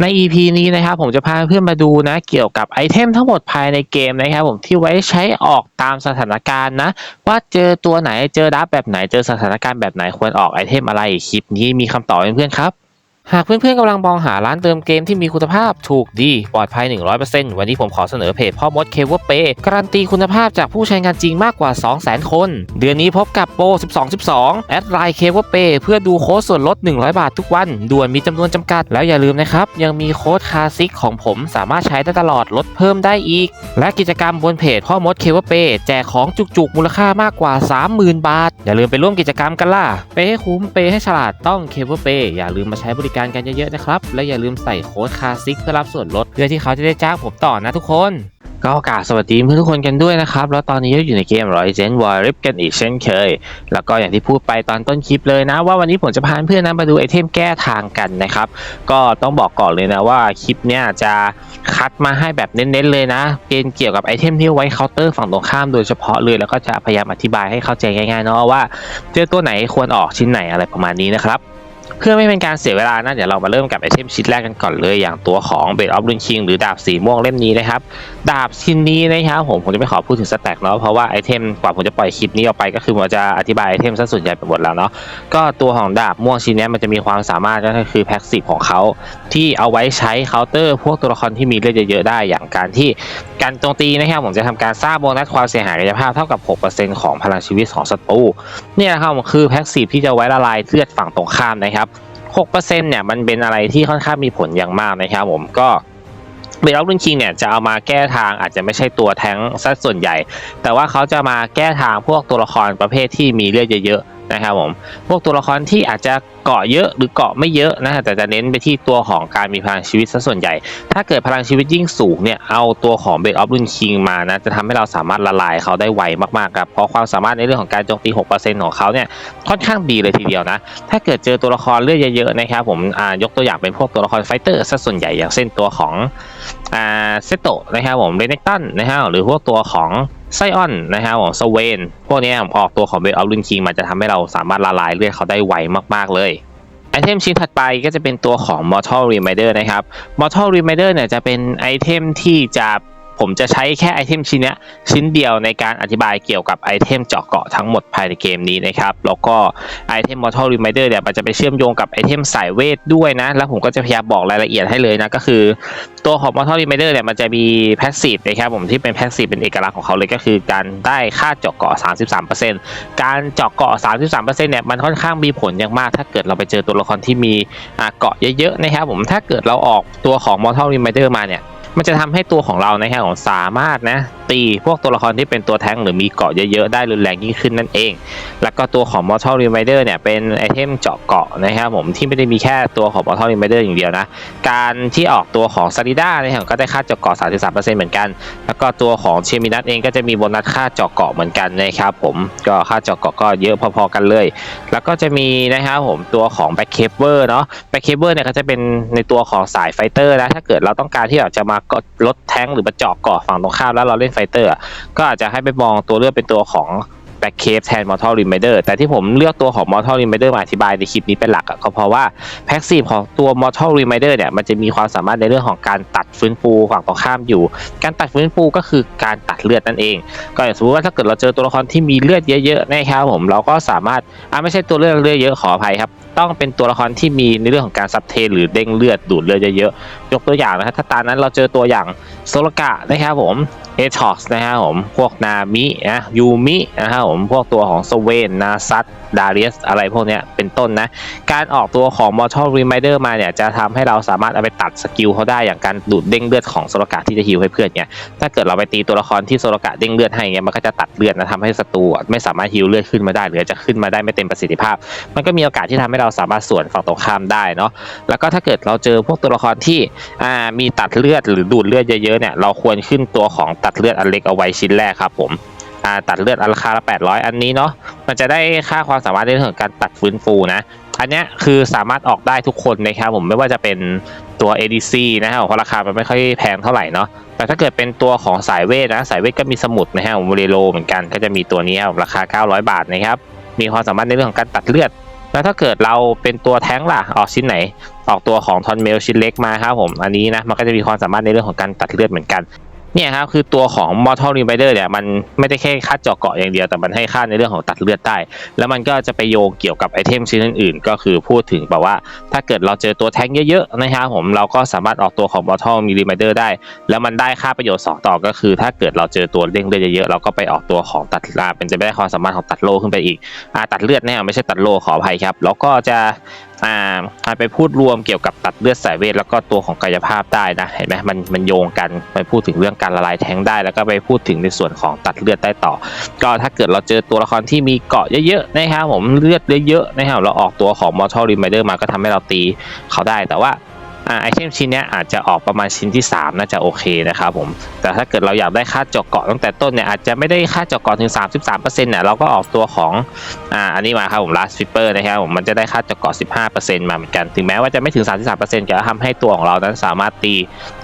ใน EP นี้นะครับผมจะพาเพื่อนมาดูนะเกี่ยวกับไอเทมทั้งหมดภายในเกมนะครับผมที่ไว้ใช้ออกตามสถานการณ์นะ ว่าเจอตัวไหนเจอดับแบบไหนเจอสถานการณ์แบบไหนควรออกไอเทมอะไรคลิปนี้มีคำตอบให้เพื่อนๆครับ หากเพื่อนๆกำลังมองหาร้านเติมเกมที่มีคุณภาพถูกดี ปลอดภัย 100%วันนี้ผมขอเสนอเพจพ่อมดเคเวอร์เปการันตีคุณภาพจากผู้ใช้งานจริงมากกว่า 200,000 คน เดือนนี้พบกับโปร 1212 แอดไลน์เคเวอร์เปเพื่อดูโค้ดส่วนลด 100 บาททุกวัน ด่วนมีจำนวนจำกัด แล้วอย่าลืมนะครับ ยังมีโค้ดคาซิกของผมสามารถใช้ได้ตลอดลดเพิ่มได้อีก และกิจกรรมบนเพจพ่อมดเคเวอร์เปแจกของจุกๆมูลค่ามากกว่า 30,000 บาท อย่าลืมไปร่วมกิจกรรมกันล่ะเปให้คุ้มเปให้ฉลาดต้องเคเวอร์เปอย่าลืมมาใช้บริการกันเยอะๆนะครับ และอย่าลืมใส่โค้ดคาซิกเพื่อรับส่วนลดเพื่อที่เขาจะได้จ้างผมต่อนะทุกคนก็กาสสวัสดีเพื่อนทุกคนกันด้วยนะครับ แล้วตอนนี้ก็อยู่ในเกม r o y g e n War Rip กันอีกเช่นเคย แล้วก็อย่างที่พูดไปตอนต้นคลิปเลยนะ ว่าวันนี้ผมจะพาเพื่อนนะมาดูไอเทมแก้ทางกันนะครับ ก็ต้องบอกก่อนเลยนะว่าคลิปเนี้ยจะคัดมาให้แบบเน้นๆเลยนะ เป็นเกี่ยวกับไอเทมที่ไว้เคาน์เตอร์ฝั่งตรงข้ามโดยเฉพาะเลย แล้วก็จะพยายามอธิบายให้เข้าใจง่ายๆเนาะว่าเจอตัวไหนควรออกชิ้นไหนอะไรประมาณนี้นะครับ เพื่อไม่เป็นการเสียเวลานะเดี๋ยวเรามาเริ่มกับไอเทมชิ้นแรกกันก่อนเลย อย่างตัวของ b บ d of r u n King หรือดาบสีม่วงเล่มนี้นะครับ ดาบชิ้นนี้นะครับผมผมจะไม่ขอพูดถึงสแต็กเนาะเพราะว่าไอเทมกว่าผมจะปล่อยคลิปนี้ออกไปก็คือผมจะอธิบายไอเทมซะส่วนใหญ่ไปหมดแล้วเนาะก็ตัวของดาบม่วงชิ้นนี้มันจะมีความสามารถก็คือแพ็กซีฟของเขาที่เอาไว้ใช้เคาน์เตอร์พวกตัวละครที่มีเลือดเยอะๆได้อย่างการที่การโจมตีนะครับผมจะทำการสร้างโบนัสความเสียหายกายภาพเท่ากับ 6%ของพลังชีวิตของศัตรูเนี่ยนะครับคือแพ็กซีฟที่จะไว้ละลายเลือดฝั่งตรงข้ามนะครับ 6%เนี่ยมันเป็นอะไรที่ค่อนข้างมีผลอย่างมากนะครับผมก็เบลล์ลุนคิงเนี่ยจะเอามาแก้ทางอาจจะไม่ใช่ตัวแท้งซะส่วนใหญ่ แต่ว่าเขาจะมาแก้ทางพวกตัวละครประเภทที่มีเลือดเยอะๆ นะครับผมพวกตัวละครที่อาจจะเกาะเยอะหรือเกาะไม่เยอะนะฮะแต่จะเน้นไปที่ตัวของการมีพลังชีวิตซะส่วนใหญ่ ถ้าเกิดพลังชีวิตยิ่งสูงเนี่ยเอาตัวของเบลล์ออฟลุนคิงมานะจะทำให้เราสามารถละลายเขาได้ไวมากๆครับเพราะความสามารถในเรื่องของการโจมตี 6%ของเขาเนี่ยค่อนข้างดีเลยทีเดียวนะถ้าเกิดเจอตัวละครเลือดเยอะๆนะครับผมยกตัวอย่างเป็นพวกตัวละครไฟเตอร์ซะส่วนใหญ่อย่างเช่นตัวของเซโตะนะครับผมเรเนกตันนะฮะหรือพวกตัวของ ไซออนนะครับผมสเวนพวกนี้ออกตัวของเบลออฟลุนคิงมันจะทำให้เราสามารถละลายเลือดเขาได้ไวมากๆเลยไอเทมชิ้นถัดไปก็จะเป็นตัวของ Mortal Reminder นะครับ Mortal Reminder เนี่ยจะเป็นไอเทมที่จะ ผมจะใช้แค่ไอเทมชิ้นนี้ชิ้นเดียวในการอธิบายเกี่ยวกับไอเทมเจาะเกาะทั้งหมดภายในเกมนี้นะครับ แล้วก็ไอเทม Mortal Reminder เนี่ยมันจะไปเชื่อมโยงกับไอเทมสายเวทด้วยนะ แล้วผมก็จะพยายามบอกรายละเอียดให้เลยนะ ก็คือ ตัวของ Mortal Reminder เนี่ยมันจะมีแพสซีฟนะครับผมที่เป็นแพสซีฟเป็นเอกลักษณ์ของเขาเลยก็คือการได้ค่าเจาะเกาะ 33%การเจาะเกาะ 33%เนี่ยมันค่อนข้างมีผลอย่างมาก ถ้าเกิดเราไปเจอตัวละครที่มีเกาะเยอะๆนะครับผมถ้าเกิดเราออกตัวของ Mortal Reminder มาเนี่ย มันจะทำให้ตัวของเรานะครับผมสามารถนะตีพวกตัวละครที่เป็นตัวแท้งหรือมีเกาะเยอะๆ ได้รุนแรงยิ่งขึ้นนั่นเอง แล้วก็ตัวของ Mortal Reminder เนี่ยเป็นไอเทมเจาะเกาะนะครับผมที่ไม่ได้มีแค่ตัวของ Mortal Reminder อย่างเดียวนะ การที่ออกตัวของซาริด้านะครับก็ได้ค่าเจาะเกาะ 33%เหมือนกัน แล้วก็ตัวของเชมินัทเองก็จะมีโบนัสค่าเจาะเกาะเหมือนกันนะครับผมก็ค่าเจาะเกาะก็เยอะพอๆกันเลย แล้วก็จะมีนะครับผมตัวของแบ็คเคเบิลเนาะแบ็คเคเบิลเนี่ยก็จะเป็นในตัวของสายไฟเตอร์นะถ้าเกิดเราต้องการที่อยากจะมากดลดแท้งหรือมาเจาะเกาะฝั่งตรงข้ามแล้วเราเล่นไฟเตอร์ก็อาจจะให้ไปมองตัวเลือกเป็นตัวของแบ็คเคฟแทน Mortal Reminder แต่ที่ผมเลือกตัวของ Mortal Reminder มาอธิบายในคลิปนี้เป็นหลักก็เพราะว่าแพ็กซีฟของตัว Mortal Reminder เนี่ยมันจะมีความสามารถในเรื่องของการตัดฟื้นฟูฝั่งตรงข้ามอยู่ การตัดฟื้นฟูก็คือการตัดเลือดนั่นเอง ก็อย่างสมมติว่าถ้าเกิดเราเจอตัวละครที่มีเลือดเยอะๆนะครับผมเราก็สามารถอ่าไม่ใช่ตัวเลือดเลือดเยอะขออภัยครับต้องเป็นตัวละครที่มีในเรื่องของการซับเทหรือเด้งเลือดดูดเลือดเยอะๆ ยกตัวอย่างนะครับถ้าตานั้นเราเจอตัวอย่างโซลกะนะครับผมเอทอกส์นะครับผมพวกนามินะยูมินะครับผมพวกตัวของสเวนนาซัตดาเรียสอะไรพวกนี้เป็นต้นนะ การออกตัวของ Mortal Reminder มาเนี่ย จะทำให้เราสามารถเอาไปตัดสกิลเขาได้อย่างการดูดเด้งเลือดของโซลกะที่จะฮิวให้เพื่อนเนี่ยถ้าเกิดเราไปตีตัวละครที่โซลกะเด้งเลือดให้เนี่ยมันก็จะตัดเลือดนะทำให้ศัตรูไม่สามารถฮิวเลือดขึ้นมาได้หรือจะขึ้นมาได้ไม่เต็มประสิทธิภาพ มันก็มีโอกาสที่ทำให้เราสามารถสวนฝั่งตรงข้ามได้เนาะแล้วก็ถ้าเกิดเราเจอพวกตัวละครที่อ่ามีตัดเลือดหรือดูดเลือดเยอะๆเนี่ยเราควรขึ้นตัวของตัดเลือดอันเล็กเอาไว้ชิ้นแรกครับผมอ่าตัดเลือดอันราคาละ800 อันนี้เนาะมันจะได้ค่าความสามารถในเรื่องของการตัดฟื้นฟูนะอันนี้คือสามารถออกได้ทุกคนนะครับผมไม่ว่าจะเป็นตัว ADC นะครับเพราะราคามันไม่ค่อยแพงเท่าไหร่เนาะแต่ถ้าเกิดเป็นตัวของสายเวทนะสายเวทก็มีสมุดนะฮะผมเรโลเหมือนกันก็จะมีตัวนี้ครับราคา 900 บาทนะครับมีความสามารถในเรื่องของการตัดเลือด แล้วถ้าเกิดเราเป็นตัวแท้งล่ะออกชิ้นไหน ออกตัวของทอนเมลชิ้นเล็กมาครับผมอันนี้นะมันก็จะมีความสามารถในเรื่องของการตัดเลือดเหมือนกัน เนี่ยครับคือตัวของ Mortal Reminder เนี่ยมันไม่ได้แค่ค่าเจาะเกาะอย่างเดียว แต่มันให้ค่าในเรื่องของตัดเลือดได้ แล้วมันก็จะไปโยงเกี่ยวกับไอเทมชิ้นอื่นๆ ก็คือพูดถึงแบบว่า ถ้าเกิดเราเจอตัวแท้งเยอะๆนะครับผมเราก็สามารถออกตัวของ Mortal Reminder ได้ แล้วมันได้ค่าประโยชน์ 2 ต่อก็คือ ถ้าเกิดเราเจอตัวเด้งเลือดเยอะๆเราก็ไปออกตัวของตัดลาเป็นจะไม่ได้ความสามารถของตัดโลขึ้นไปอีกอ่าตัดเลือดแน่ไม่ใช่ตัดโลขออภัยครับแล้วก็จะ อ่ามันไปพูดรวมเกี่ยวกับตัดเลือดสายเวทแล้วก็ตัวของกายภาพได้นะเห็นไหมมันมันโยงกันไปพูดถึงเรื่องการละลายแท้งได้ แล้วก็ไปพูดถึงในส่วนของตัดเลือดได้ต่อ ก็ถ้าเกิดเราเจอตัวละครที่มีเกาะเยอะๆนะครับผมเลือดเยอะๆนะครับเราออกตัวของ Mortal Reminder มาก็ทำให้เราตีเขาได้แต่ว่า ไอเทมชิ้นนี้อาจจะออกประมาณชิ้นที่ 3 น่าจะโอเคนะครับผม แต่ถ้าเกิดเราอยากได้ค่าเจาะเกาะตั้งแต่ต้นเนี่ยอาจจะไม่ได้ค่าเจาะเกาะถึง 33%เนี่ยเราก็ออกตัวของอ่าอันนี้มาครับผม last flipper นะครับผมมันจะได้ค่าเจาะเกาะ 15%มาเหมือนกัน ถึงแม้ว่าจะไม่ถึง 33%ก็ทำให้ตัวของเรานั้นสามารถตี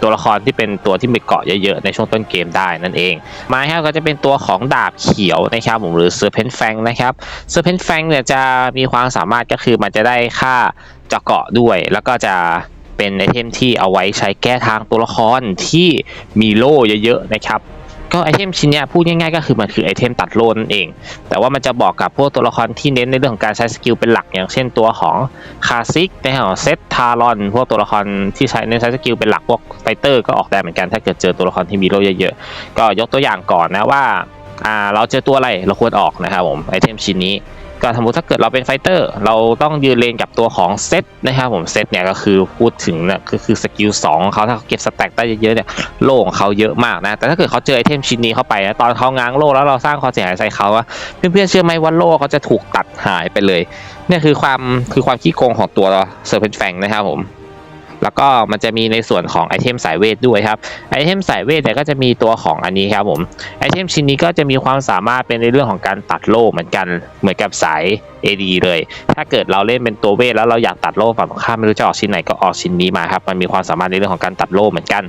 ตัวละครที่เป็นตัวที่มีเกาะเยอะๆในช่วงต้นเกมได้นั่นเอง มาครับก็จะเป็นตัวของดาบเขียวนะครับผมหรือ serpent fang นะครับ serpent fang เนี่ยจะมีความสามารถก็คือมันจะได้ค่าเจาะเกาะด้วย แล้วก็จะ เป็นไอเทมที่เอาไว้ใช้แก้ทางตัวละครที่มีโล่เยอะๆนะครับก็ไอเทมชิ้นเนี้ยพูดง่ายๆก็คือมันคือไอเทมตัดโล่นั่นเอง แต่ว่ามันจะบอกกับพวกตัวละครที่เน้นในเรื่องของการใช้สกิลเป็นหลัก อย่างเช่นตัวของคาซิกนะครับเซตทารอน พวกตัวละครที่ใช้ในใช้สกิลเป็นหลักพวกไฟเตอร์ก็ออกได้เหมือนกันถ้าเกิดเจอตัวละครที่มีโล่เยอะๆ ก็ยกตัวอย่างก่อนนะว่าเราเจอตัวอะไรเราควรออกนะครับผมไอเทมชิ้นนี้ ก็สมมติถ้าเกิดเราเป็นไฟเตอร์ เราต้องยืนเลนกับตัวของเซตนะครับผมเซตเนี่ยก็คือพูดถึงนี่ยก็คือสกิลสองของเขาถ้าเขาเก็บสแต็กได้เยอะๆเนี่ยโล่ของเขาเยอะมากนะแต่ถ้าเกิดเขาเจอไอเทมชิ้นนี้เข้าไปนะตอนเขาง้างโล่แล้วเราสร้างความเสียหายใส่เขาอะเพื่อนๆเชื่อไหมว่าโล่เขาจะถูกตัดหายไปเลยเนี่ยคือความคือความขี้โกงของตัวเซอร์เพนแฟงนะครับผม แล้วก็มันจะมีในส่วนของไอเทมสายเวทด้วยครับไอเทมสายเวทเนี่ยก็จะมีตัวของอันนี้ครับผมไอเทมชิ้นนี้ก็จะมีความสามารถเป็นในเรื่องของการตัดโล่เหมือนกันเหมือนกับสาย AD เลย ถ้าเกิดเราเล่นเป็นตัวเวทแล้วเราอยากตัดโล่ฝั่งข้ามไม่รู้จะออกชิ้นไหนก็ออกชิ้นนี้มาครับมันมีความสามารถในเรื่องของการตัดโล่เหมือนกัน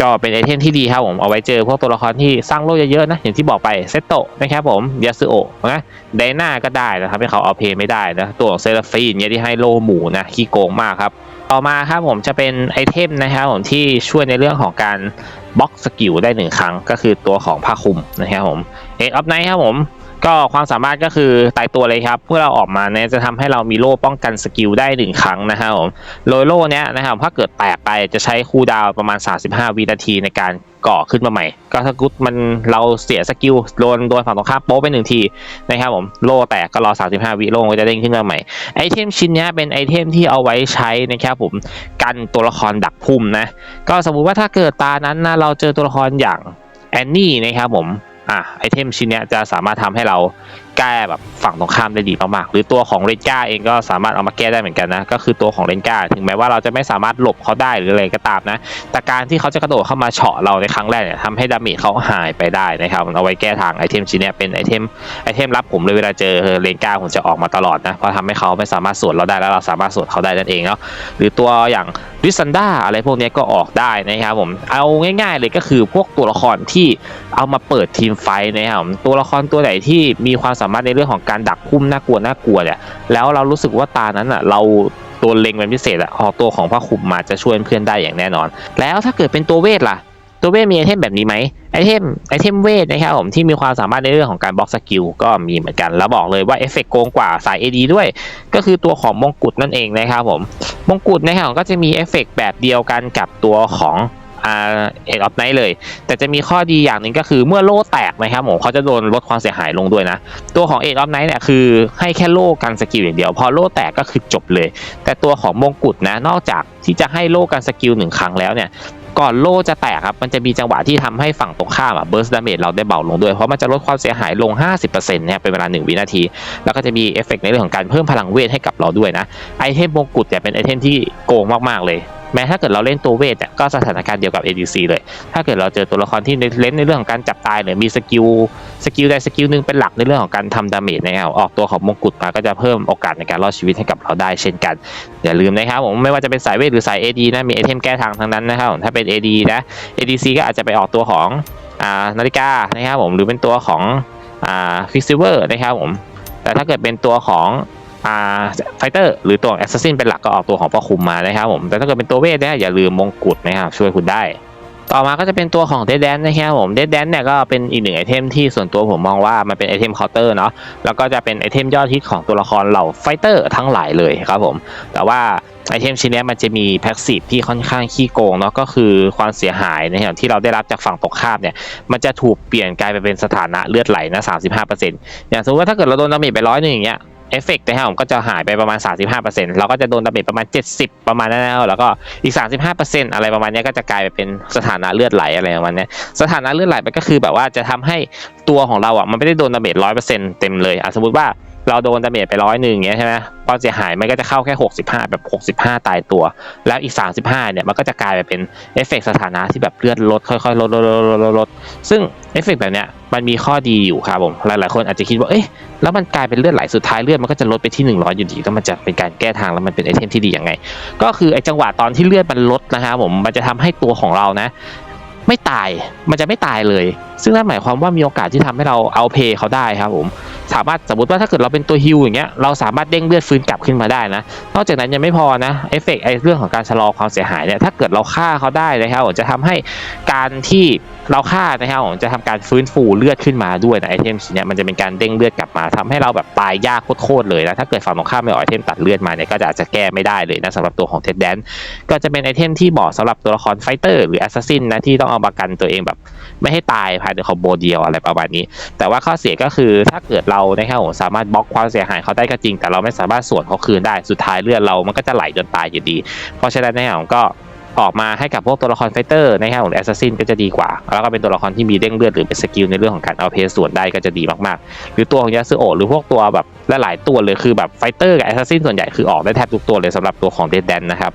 ก็เป็นไอเทมที่ดีครับผมเอาไว้เจอพวกตัวละครที่สร้างโล่เยอะๆนะอย่างที่บอกไปเซโตะนะครับผมยาสึโอะนะไดนาก็ได้นะครับให้เขาเอาเพย์ไม่ได้นะตัวของเซราฟีนเนี่ยที่ให้โล่หมูนะขี้โกงมากครับ ต่อมาครับผมจะเป็นไอเทมนะครับผมที่ช่วยในเรื่องของการบล็อกสกิลได้หนึ่งครั้ง ก็คือตัวของผ้าคลุมนะครับผมเอ็ดออฟไนท์ครับผมก็ความสามารถก็คือตายตัวเลยครับเมื่อเราออกมาเนี่ยจะทำให้เรามีโล่ป้องกันสกิลได้หนึ่งครั้งนะครับผมโลโล่เนี้ยนะครับถ้าเกิดแตกไปจะใช้คูลดาวประมาณ 35 วินาทีในการ ก่อขึ้นมาใหม่ ก็ถ้ากุดมันเราเสียสกิลโดนโดนฝั่งตรงข้ามโป๊ะไปหนึ่งทีนะครับผมโล่แตกก็รอ 35 วิโล่ก็จะเด้งขึ้นมาใหม่ไอเทมชิ้นนี้เป็นไอเทมที่เอาไว้ใช้นะครับผมกันตัวละครดักพุ่มนะก็สมมุติว่าถ้าเกิดตานั้นนะเราเจอตัวละครอย่างแอนนี่นะครับผมอะไอเทมชิ้นนี้จะสามารถทำให้เรา แก้แบบฝั่งตรงข้ามได้ดีมากๆหรือตัวของเรนก้าเองก็สามารถเอามาแก้ได้เหมือนกันนะ ก็คือตัวของเรนก้าถึงแม้ว่าเราจะไม่สามารถหลบเขาได้หรืออะไรก็ตามนะ แต่การที่เขาจะกระโดดเข้ามาเฉาะเราในครั้งแรกเนี่ยทำให้ดาเมจเขาหายไปได้นะครับเอาไว้แก้ทางไอเทมชิ้นเนี้ยเป็นไอเทมไอเทมลับผมเลยเวลาเจอเรนก้าผมจะออกมาตลอดนะเพราะทำให้เขาไม่สามารถสวนเราได้แล้วเราสามารถสวนเขาได้นั่นเองเนาะหรือตัวอย่างลิซันดาอะไรพวกนี้ก็ออกได้นะครับผมเอาง่าย ๆ เลยก็คือพวกตัวละครที่เอามาเปิดทีมไฟนะครับผมตัวละครตัวไหนที่มีความสาามารถในเรื่องของการดักพุ่มน่ากลัวน่ากลัวเนี่ยแล้วเรารู้สึกว่าตานั้นอะเราตัวเล็งเป็นพิเศษอะออกตัวของพระคุมมาจะช่วยเพื่อนได้อย่างแน่นอน แล้วถ้าเกิดเป็นตัวเวทล่ะตัวเวทมีไอเทมแบบนี้ไหมไอเทมไอเทมเวทนะครับผมที่มีความสามารถในเรื่องของการบล็อกสกิลก็มีเหมือนกัน แล้วบอกเลยว่าเอฟเฟกต์โกงกว่าสาย AD ด้วย ก็คือตัวของมงกุฎนั่นเองนะครับผมมงกุฎนะครับก็จะมีเอฟเฟกต์แบบเดียวกันกับตัวของ เอ็ดออฟไนท์เลย แต่จะมีข้อดีอย่างหนึ่งก็คือเมื่อโล่แตกนะครับผมเขาจะโดนลดความเสียหายลงด้วยนะ ตัวของเอ็ดออฟไนท์เนี่ยคือให้แค่โล่กันสกิลอย่างเดียว พอโล่แตกก็คือจบเลย แต่ตัวของมงกุฎนะ นอกจากที่จะให้โล่กันสกิลหนึ่งครั้งแล้วเนี่ยก่อนโล่จะแตกครับมันจะมีจังหวะที่ทำให้ฝั่งตรงข้ามอะเบิร์สดาเมจเราได้เบาลงด้วย เพราะมันจะลดความเสียหายลง 50%เนี่ยเป็นเวลา 1 วินาที แล้วก็จะมีเอฟเฟกต์ในเรื่องของการเพิ่มพลังเวทให้กับเราด้วยนะไอเทมมงกุฎเนี่ยเป็นไอเทมที่โกงมากๆเลย แม้ถ้าเกิดเราเล่นตัวเวทเนี่ยก็สถานการณ์เดียวกับ ADC เลย ถ้าเกิดเราเจอตัวละครที่เล่นในเรื่องของการจับตายหรือมีสกิลสกิลใดสกิลหนึ่งเป็นหลักในเรื่องของการทำดาเมจนะครับออกตัวของมงกุฎมาก็จะเพิ่มโอกาสในการรอดชีวิตให้กับเราได้เช่นกัน อย่าลืมนะครับผมไม่ว่าจะเป็นสายเวทหรือสาย AD นะมีไอเทมแก้ทางทั้งนั้นนะครับถ้าเป็น AD นะ ADC ก็อาจจะไปออกตัวของนาฬิกานะครับผมหรือเป็นตัวของฟิกซิเวอร์นะครับผมแต่ถ้าเกิดเป็นตัวของ ไฟเตอร์หรือตัวแอสซัสซินเป็นหลักก็ออกตัวของพ่อคุมมานะครับผมแต่ถ้าเกิดเป็นตัวเวทเนี่ยอย่าลืมมงกุฎนะครับช่วยคุณได้ ต่อมาก็จะเป็นตัวของเดดแดนนะครับผมเดดแดนเนี่ยก็เป็นอีกหนึ่งไอเทมที่ส่วนตัวผมมองว่ามันเป็นไอเทมเคาน์เตอร์เนาะแล้วก็จะเป็นไอเทมยอดฮิตของตัวละครเหล่าไฟเตอร์ทั้งหลายเลยครับผมแต่ว่าไอเทมชิ้นนี้มันจะมีแพ็กซีฟที่ค่อนข้างขี้โกงเนาะก็คือความเสียหายนะครับที่เราได้รับจากฝั่งตกข้ามเนี่ยมันจะถูกเปลี่ยนกลายไปเป็นสถานะเลือดไหลนะ35%อย่างสมมติว่าถ้าเกิดเราโดนดาเมจไปร้อยหนึ่งอย่างเงี้ย เอฟเฟกต์นะครับผมก็จะหายไปประมาณ 35%เราก็จะโดนดาเมจประมาณ 70 ประมาณนั้นแล้วแล้วก็อีก 35%อะไรประมาณนี้ก็จะกลายไปเป็นสถานะเลือดไหลอะไรประมาณนี้สถานะเลือดไหลไปก็คือแบบว่าจะทำให้ตัวของเราอะมันไม่ได้โดนดาเมจ100%เต็มเลยอะสมมติว่า เราโดนดาเมจไปร้อยหนึ่งอย่างเงี้ยใช่ไหมความเสียหายมันก็จะเข้าแค่ 65 แบบ 65 ตายตัว แล้วอีก 35 เนี่ย มันก็จะกลายไปเป็นเอฟเฟกต์สถานะที่แบบเลือดลดค่อยๆ ลดลดลดลดลดลดซึ่งเอฟเฟกต์แบบเนี้ยมันมีข้อดีอยู่ครับผม หลายๆ คนอาจจะคิดว่า เอ๊ะแล้วมันกลายเป็นเลือดไหลสุดท้ายเลือดมันก็จะลดไปที่ 100 อยู่ดีแล้วมันจะเป็นการแก้ทางแล้วมันเป็นไอเทมที่ดียังไง ก็คือไอจังหวะตอนที่เลือดมันลดนะครับผม มันจะทำให้ตัวของเรานะ ไม่ตายมันจะไม่ตายเลย ซึ่งนั่นหมายความว่ามีโอกาสที่ทำให้เราเอาเพย์เขาได้ครับผมสามารถสมมติว่าถ้าเกิดเราเป็นตัวฮิวอย่างเงี้ยเราสามารถเด้งเลือดฟื้นกลับขึ้นมาได้นะ นอกจากนั้นยังไม่พอนะเอฟเฟกต์ไอเรื่องของการชะลอความเสียหายเนี่ยถ้าเกิดเราฆ่าเขาได้นะครับจะทำให้การที่ เราฆ่านะครับผมจะทำการฟื้นฟูเลือดขึ้นมาด้วยนะไอเทมชิ้นนี้มันจะเป็นการเด้งเลือดกลับมาทำให้เราแบบตายยากโคตรเลยนะถ้าเกิดฝั่งตรงข้ามไม่เอาไอเทมตัดเลือดมาเนี่ยก็จะอาจจะแก้ไม่ได้เลยนะสำหรับตัวของเท็ดแดนก็จะเป็นไอเทมที่เหมาะสำหรับตัวละครไฟเตอร์หรือแอสซัสซินนะที่ต้องเอาประกันตัวเองแบบ ไม่ให้ตายภายในคอมโบเดียวอะไรประมาณนี้ แต่ว่าข้อเสียก็คือถ้าเกิดเรานะครับผมสามารถบล็อกความเสียหายเขาได้ก็จริง แต่เราไม่สามารถสวนเขาคืนได้สุดท้ายเลือดเรามันก็จะไหลจนตายอยู่ดี เพราะฉะนั้นนะครับผมก็ ออกมาให้กับพวกตัวละครไฟเตอร์นะครับผมแอสซัสซินก็จะดีกว่า แล้วก็เป็นตัวละครที่มีเด้งเลือดหรือเป็นสกิลในเรื่องของการเอาเพสส่วนได้ก็จะดีมากๆ หรือตัวของยาซึโอหรือพวกตัวแบบหลายๆตัวเลยคือแบบไฟเตอร์กับแอสซัสซินส่วนใหญ่คือออกได้แทบทุกตัวเลยสำหรับตัวของเดดแดนนะครับ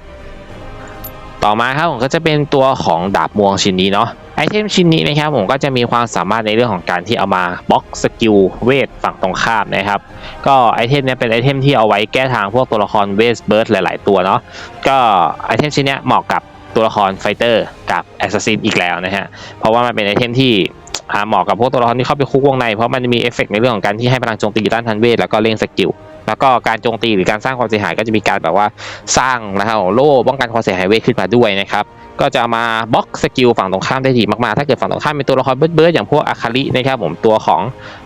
ต่อมาครับผมก็จะเป็นตัวของดาบมวงชิ้นนี้เนาะไอเทมชิ้นนี้นะครับผมก็จะมีความสามารถในเรื่องของการที่เอามาบล็อกสกิลเวทฝั่งตรงข้ามนะครับ ก็ไอเทมเนี้ยเป็นไอเทมที่เอาไว้แก้ทางพวกตัวละครเวสเบิร์ดหลาย ๆ ตัวเนาะก็ไอเทมชิ้นนี้เหมาะกับ ตัวละครไฟเตอร์กับแอสซัสซินอีกแล้วนะฮะ เพราะว่ามันเป็นไอเทมที่เหมาะกับพวกตัวละครที่เข้าไปคุกวงใน เพราะมันมีเอฟเฟกต์ในเรื่องของการที่ให้พลังโจมตีต้านทันเวทแล้วก็เล่งสกิลแล้วก็การโจมตีหรือการสร้างความเสียหายก็จะมีการแบบว่าสร้างนะครับโล่ป้องกันความเสียหายเวทขึ้นมาด้วยนะครับก็จะมาบล็อกสกิลฝั่งตรงข้ามได้ดีมากๆ ถ้าเกิดฝั่งตรงข้ามเป็นตัวละครเบิร์ดๆอย่างพวกอาคารินะครับผมตัวของ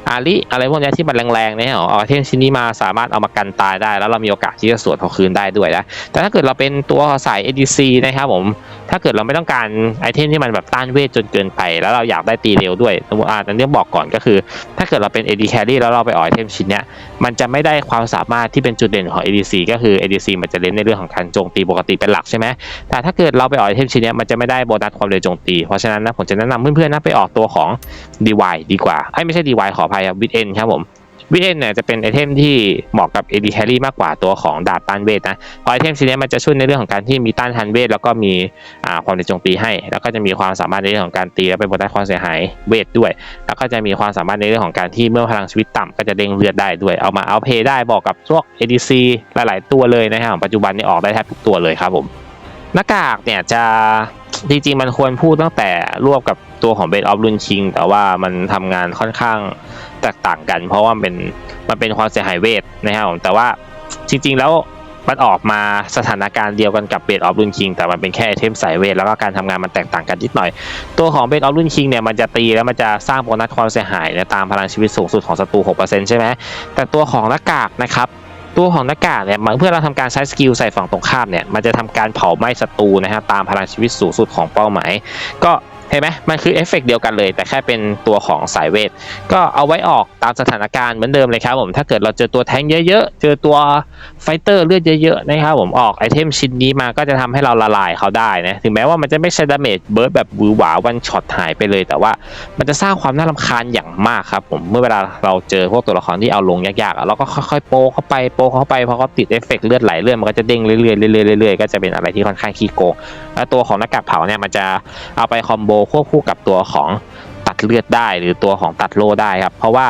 อาริอะไรพวกนี้ที่มันแรงๆเนี่ยเอาไอเทมชิ้นนี้มาสามารถเอามากันตายได้ แล้วเรามีโอกาสที่จะสวนเขาคืนได้ด้วยนะแต่ถ้าเกิดเราเป็นตัวสาย ADC นะครับผมถ้าเกิดเราไม่ต้องการไอเทมที่มันแบบต้านเวทจนเกินไป แล้วเราอยากได้ตีเร็วด้วยสมมติอ่าอันนี้บอกก่อนก็คือ ถ้าเกิดเราเป็น AD carry แล้วเราไปออกไอเทมชิ้นเนี้ยมันจะไม่ได้ความสามารถที่เป็นจุดเด่นของ ADC ก็คือ ADC มันจะเล่นในเรื่องของการโจมตีปกติเป็นหลักใช่ไหมแต่ถ้าเกิดเราไปออกไอเทมชิ้นเนี้ยมันจะไม่ได้โบนัสความเร็วโจมตีเพราะฉะนั้นนะผมจะแนะนำเพื่อนๆนะไปออกตัวของ DY ดีกว่าไอ้ไม่ใช่ DY ขออภัยครับวิดเอ็นครับผมวิดเอ็นเนี่ยจะเป็นไอเทมที่เหมาะกับ AD carry มากกว่าตัวของดาบต้านเวทนะเพราะไอเทมชิ้นนี้มันจะช่วยในเรื่องของการที่มีต้านทันเวทแล้วก็มีความเร็วโจมตีให้ แล้วก็จะมีความสามารถในเรื่องของการตีและเป็นโบนัสความเสียหายเวทด้วย แล้วก็จะมีความสามารถในเรื่องของการที่เมื่อพลังชีวิตต่ำก็จะเด้งเลือดได้ด้วย เอามาเอาเพย์ได้บอกกับพวก ADC หลาย ๆ ตัวเลยนะครับปัจจุบันนี้ออกได้แทบทุกตัวเลยครับผมหน้ากากเนี่ยจะจริงๆมันควรพูดตั้งแต่รวบกับ ตัวของเบ d ออฟ u ุนชิงแต่ว่ามันทำงานค่อนข้างแตกต่างกัน เพราะว่ามันเป็นมันเป็นความเสียหายเวทนะครับผมแต่ว่าจริง ๆ แล้วมันออกมาสถานการณ์เดียวกันกับเบ d ออฟ u ุนชิงแต่มันเป็นแค่ไอเทมสายเวทแล้วก็การทำงานมันแตกต่างกันนิดหน่อย ตัวของเบ d ออฟ u ุนชิงเนี่ยมันจะตีแล้วมันจะสร้างโบนัสความเสียหายเนี่ยตามพลังชีวิตสูงสุดของศัตรู 6%ใช่ไหมแต่ตัวของหน้ากากนะครับ ตัวของหน้ากากเนี่ยเพื่อเราทำการใช้สกิลใส่ฝั่งตรงข้ามเนี่ยมันจะทำการเผาไหม้ศัตรูนะฮะตามพลังชีวิตสูงสุดของเป้าหมาย ก็เห็นไหมมันคือเอฟเฟกต์เดียวกันเลย แต่แค่เป็นตัวของสายเวท ก็เอาไว้ออกตามสถานการณ์เหมือนเดิมเลยครับผม ถ้าเกิดเราเจอตัวแทงเยอะๆ เจอตัวไฟเตอร์เลือดเยอะๆ นะครับผม ออกไอเทมชิ้นนี้มาก็จะทำให้เราละลายเขาได้นะ ถึงแม้ว่ามันจะไม่ใช่ดาเมจเบิร์ดแบบวือหวาวันช็อตหายไปเลย แต่ว่ามันจะสร้างความน่ารำคาญอย่างมากครับผม เมื่อเวลาเราเจอพวกตัวละครที่เอาลงยากๆ เราก็ค่อยๆโปเข้าไปโปเข้าไปพอเขาติดเอฟเฟกต์เลือดไหลเลือดมันก็จะเด้งเรื่อยๆเรื่อยๆเรื่อยๆก็จะเป็นอะไรที่ค่อนข้างขี้โกงแล้วตัวของหน้ากากเผาเนี่ยมันจะเอาไปคอมโบควบคู่กับตัวของตัดเลือดได้หรือตัวของตัดโลได้ครับเพราะว่า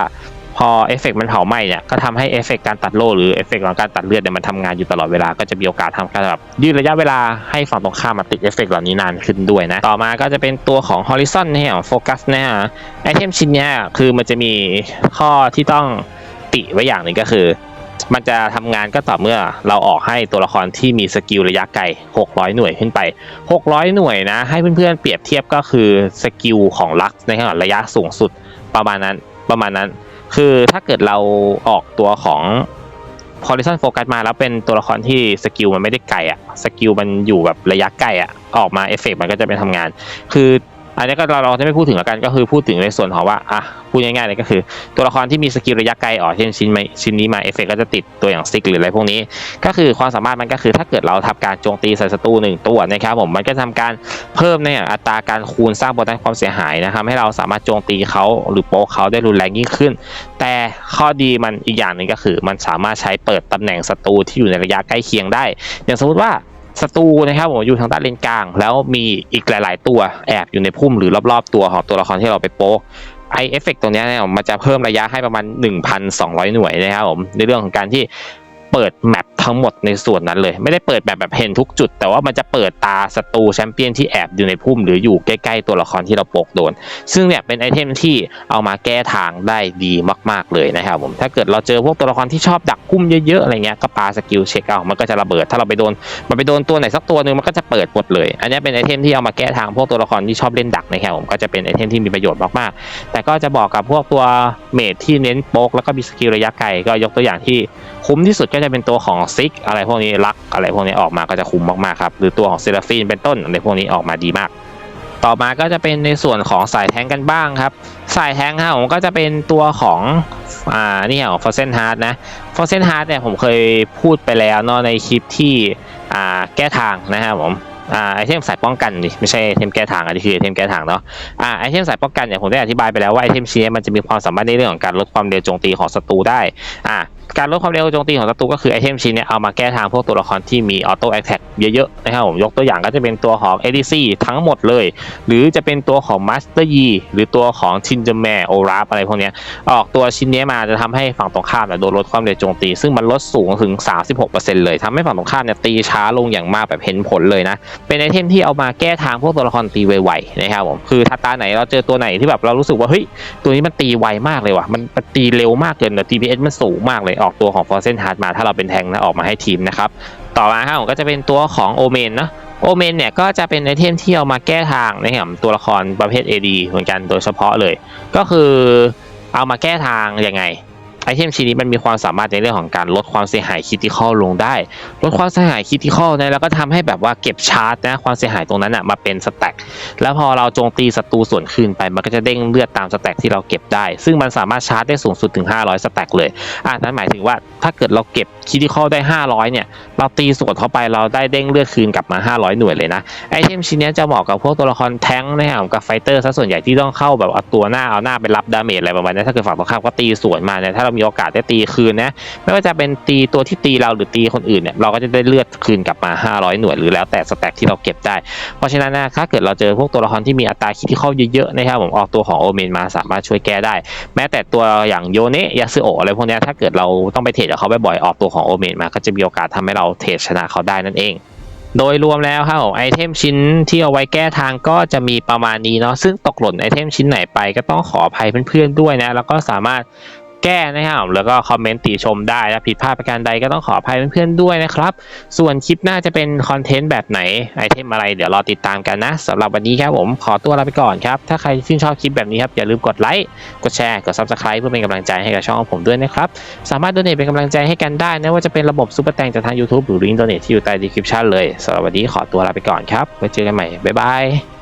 พอเอฟเฟกต์มันเผาไหม้เนี่ยก็ทำให้เอฟเฟกต์การตัดโลหรือเอฟเฟกต์ของการตัดเลือดเนี่ยมันทำงานอยู่ตลอดเวลาก็จะมีโอกาสทำการแบบยืดระยะเวลาให้ฝั่งตรงข้ามมาติดเอฟเฟกต์เหล่านี้นานขึ้นด้วยนะ ต่อมาก็จะเป็นตัวของ Horizon เนี่ยโฟกัสเนี่ยไอเทมชิ้นเนี้ยคือมันจะมีข้อที่ต้องติไว้อย่างหนึ่งก็คือ มันจะทำงานก็ต่อเมื่อเราออกให้ตัวละครที่มีสกิลระยะไกล 600 หน่วยขึ้นไป 600 หน่วยนะ ให้เพื่อนๆเปรียบเทียบก็คือสกิลของลักซ์นะครับระยะสูงสุดประมาณนั้นประมาณนั้น คือถ้าเกิดเราออกตัวของ Horizon Focus มาแล้วเป็นตัวละครที่สกิลมันไม่ได้ไกลอะสกิลมันอยู่แบบระยะไกลอะออกมาเอฟเฟกมันก็จะเป็นทำงาน คือ อันนี้ก็เราเราจะไม่พูดถึงแล้วกันก็คือพูดถึงในส่วนของว่าอะพูดง่ายๆเลยก็คือ ตัวละครที่มีสกิลระยะไกลออกเช่นชิ้นไม่ชิ้นนี้มาเอฟเฟกก็จะติดตัวอย่างซิกหรืออะไรพวกนี้ ก็คือความสามารถมันก็คือถ้าเกิดเราทำการโจมตีใส่ศัตรูหนึ่งตัวนะครับผมมันก็ทำการเพิ่มในอัตราการคูณสร้างโปรตันความเสียหายนะครับให้เราสามารถโจมตีเขาหรือโป๊เขาได้รุนแรงยิ่งขึ้น แต่ข้อดีมันอีกอย่างหนึ่งก็คือ มันสามารถใช้เปิดตำแหน่งศัตรูที่อยู่ในระยะใกล้เคียงได้ อย่างสมมติว่า ศัตรูนะครับผมอยู่ทางด้านเลนกลาง แล้วมีอีกหลาย ๆ ตัวแอบอยู่ในพุ่มหรือรอบ ๆ ตัวของตัวละครที่เราไปโป๊ไอเอฟเฟกตรงนี้เนี่ยมันจะเพิ่มระยะให้ประมาณ 1,200 หน่วยนะครับผมในเรื่องของการที่ เปิดแมปทั้งหมดในส่วนนั้นเลย ไม่ได้เปิดแบบแบบเห็นทุกจุด แต่ว่ามันจะเปิดตาศัตรูแชมเปี้ยนที่แอบอยู่ในพุ่ม หรืออยู่ใกล้ๆตัวละครที่เราโปกโดน ซึ่งเนี่ยเป็นไอเทมที่เอามาแก้ทางได้ดีมาก ๆเลยนะครับผมถ้าเกิดเราเจอพวกตัวละครที่ชอบดักพุ่มเยอะๆอะไรเงี้ยก็ปาสกิลเช็คเอามันก็จะระเบิด ถ้าเราไปโดนมันไปโดนตัวไหนสักตัวหนึ่งมันก็จะเปิดหมดเลย อันนี้เป็นไอเทมที่เอามาแก้ทางพวกตัวละครที่ชอบเล่นดักนะครับผมก็จะเป็นไอเทมที่มีประโยชน์มากๆแต่ก็จะบอกกับพวกตัวเมทที่เน้นโป๊กแล้วก็มีสกิลระยะไกลก็ยกตัวอย่างที่ คุ้มที่สุดก็จะเป็นตัวของซิกอะไรพวกนี้ลักอะไรพวกนี้ออกมาก็จะคุ้มมากๆครับหรือตัวของเซราฟีนเป็นต้นอะไรพวกนี้ออกมาดีมาก ต่อมาก็จะเป็นในส่วนของสายแทงกันบ้างครับ สายแทงครับผมก็จะเป็นตัวของอ่านี่ของฟอร์เซนฮาร์ดนะฟอร์เซนฮาร์ดเนี่ยผมเคยพูดไปแล้วเนาะในคลิปที่อ่าแก้ทางนะครับผมอ่าไอเทมสายป้องกันไม่ใช่ไอเทมแก้ทางอันนี้คือไอเทมแก้ทางเนาะอ่าไอเทมสายป้องกันเนี่ยผมได้อธิบายไปแล้วว่าไอเทมชิ้นนี้มันจะมีความสามารถในเรื่องของการลดความเร็วโจมตีของศัตรูได้อ่า การลดความเร็วโจมตีของศัตรูก็คือไอเทมชิ้นเนี้เอามาแก้ทางพวกตัวละครที่มีออโต้แอคแท็กเยอะๆนะครับผมยกตัวอย่างก็จะเป็นตัวของ ADC ทั้งหมดเลย หรือจะเป็นตัวของ Master Yi หรือตัวของ t i n j e r m a n o r a p อะไรพวกนี้ออกตัวชิ้นนี้มาจะทำให้ฝั่งตรงข้ามเนี่ยโดนลดความเร็วโจมตี ซึ่งมันลดสูงถึง 36%เลยทำให้ฝั่งตรงข้ามเนี่ยตีช้าลงอย่างมากแบบเห็นผลเลยนะเป็นไอเทมที่เอามาแก้ทางพวกตัวละครตีไวๆนะครับผมคือถ้าตาไหนเราเจอตัวไหนที่แบบเรารู้สึกว่าเฮ้ยตัวนี้มันตีไวมากเลยว่ะมันมันตีเร็วมากเกินแต่ DPS มันสูงมากเลยออกตัวของ f o r c e n Hard มาถ้าเราเป็นแทงนะออกมาให้ทีมนะครับต่อมาครับผมก็จะเป็นตัวของโอเมนนะโอเมนเนี่ยก็จะเป็นไอเทมที่เอามาแก้ทางนะครับตัวละครประเภท AD เหมือนกันโดยเฉพาะเลย ก็คือเอามาแก้ทางยังไง ไอเทมชิ้นนี้มันมีความสามารถในเรื่องของการลดความเสียหายคิติคอลลงได้ ลดความเสียหายคิติคอลนะแล้วก็ทำให้แบบว่าเก็บชาร์จนะความเสียหายตรงนั้นอะมาเป็นสแต็กแล้วพอเราโจมตีศัตรูส่วนคืนไป มันก็จะเด้งเลือดตามสแต็กที่เราเก็บได้ ซึ่งมันสามารถชาร์จได้สูงสุดถึง 500 สแต็กเลยอะนั้นหมายถึงว่าถ้าเกิดเราเก็บ คิติคอลได้ 500 เนี่ย เราตีสวนเข้าไปเราได้เด้งเลือดคืนกลับมา 500 หน่วยเลยนะ ไอเทมชิ้นนี้จะเหมาะกับพวกตัวละครแท้งค์นะครับกับไฟเตอร์ซะส่วนใหญ่ที่ต้องเข้าแบบเอาตัวหน้าเอาหน้าไปรับดาเมจอะไรประมาณนี้ถ้าเกิดฝั่งตรงข้ามก็ตีสวนมาเนี่ยถ้าเรามีโอกาสได้ตีคืนนะไม่ว่าจะเป็นตีตัวที่ตีเราหรือตีคนอื่นเนี่ยเราก็จะได้เลือดคืนกลับมา 500 หน่วยหรือแล้วแต่สแต็กที่เราเก็บได้ เพราะฉะนั้นนะถ้าเกิดเราเจอพวกตัวละครที่มีอัตราคิดที่เข้าเยอะๆนะครับผมออกตัวของโอเมนมาสามารถช่วยแก้ได้ แม้แต่ตัวอย่างโยเนะยาซึโอะอะไรพวกนี้ถ้าเกิดเราต้องไปเทรดกับเขาบ่อยๆออกตัวของโอเมนมาก็จะมีโอกาสทำให้เราเทรดชนะเขาได้นั่นเอง โดยรวมแล้วครับผมไอเทมชิ้นที่เอาไว้แก้ทางก็จะมีประมาณนี้เนาะซึ่งตกหล่นไอเทมชิ้นไหนไปก็ต้องขออภัยเพื่อนๆด้วยนะ แล้วก็สามารถ แก้นะครับ แล้วก็คอมเมนต์ติชมได้และผิดพลาดประการใดก็ต้องขออภัยเพื่อนๆด้วยนะครับ ส่วนคลิปหน้าจะเป็นคอนเทนต์แบบไหนไอเทมอะไรเดี๋ยวรอติดตามกันนะสำหรับวันนี้ครับผมขอตัวลาไปก่อนครับ ถ้าใครชื่นชอบคลิปแบบนี้ครับอย่าลืมกดไลค์กดแชร์กด subscribe เพื่อเป็นกำลังใจให้กับช่องของผมด้วยนะครับสามารถโดเนทเป็นกำลังใจให้กันได้นะว่าจะเป็นระบบซุปเปอร์แตงจากทาง YouTube หรือลิงก์โดเนทที่อยู่ใต้ดีคริปชั่นเลยสำหรับวันนี้ขอตัวลาไปก่อนครับไว้เจอกันใหม่บ๊ายบาย